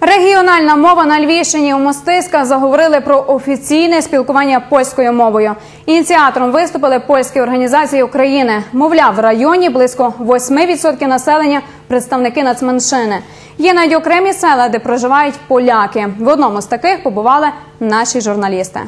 Регіональна мова на Львівщині у Мостиськах заговорили про офіційне спілкування польською мовою. Ініціатором виступили польські організації України. Мовляв, в районі близько 8% населення представники нацменшини. Є навіть окремі села, де проживають поляки. В одному з таких побували наші журналісти.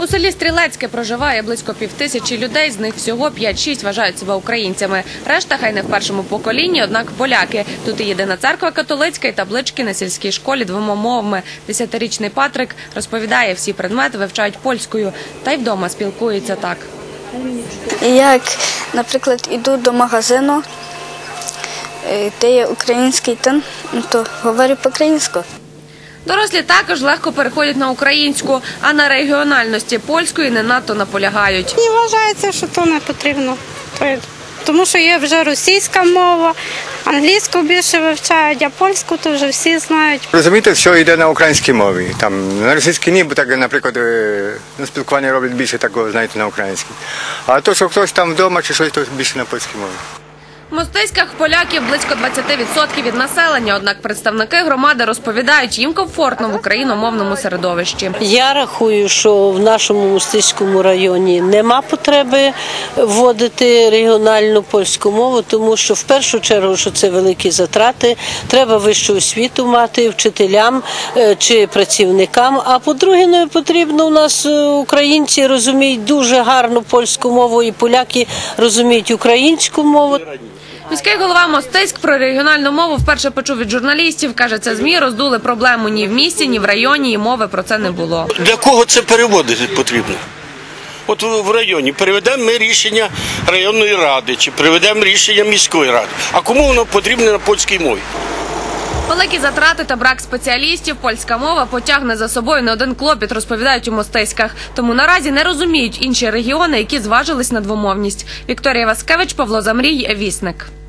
У селі Стрілецьке проживає близько півтисячі людей, з них всього 5-6 вважають себе українцями. Решта хай не в першому поколінні, однак поляки. Тут і єдина церква католицька, і таблички на сільській школі двома мовами. Десятирічний Патрик розповідає, всі предмети вивчають польською, та й вдома спілкується так. Як, наприклад, іду до магазину, де є український тон, ну, то говорю по-українську. Дорослі також легко переходять на українську, а на регіональності польської не надто наполягають. Мені вважається, що то не потрібно. Тому що є вже російська мова, англійську більше вивчають, а польську то вже всі знають. Розумієте, що йде на українській мові. Там на російській ні, бо так, наприклад, е, на спілкування роблять більше такого, знаєте, на українській. А то, що хтось там вдома чи щось, то більше на польській мові. В Мостиськах поляків близько 20% від населення. Однак представники громади розповідають, їм комфортно в україномовному середовищі. Я рахую, що в нашому мостиському районі нема потреби вводити регіональну польську мову, тому що в першу чергу що це великі затрати. Треба вищу освіту мати вчителям е, чи працівникам. А по-друге, не потрібно у нас е, українці розуміють дуже гарну польську мову, і поляки розуміють українську мову. Міський голова Мостиськ про регіональну мову вперше почув від журналістів. Каже, це змі роздули проблему ні в місті, ні в районі, і мови про це не було. Для кого це переводити потрібно? От в районі переведемо ми рішення районної ради чи переведемо рішення міської ради. А кому воно потрібно на польській мові? Великі затрати та брак спеціалістів. Польська мова потягне за собою не один клопіт, розповідають у Мостиськах. Тому наразі не розуміють інші регіони, які зважились на двомовність. Вікторія Васкевич, Павло Замрій, Вісник.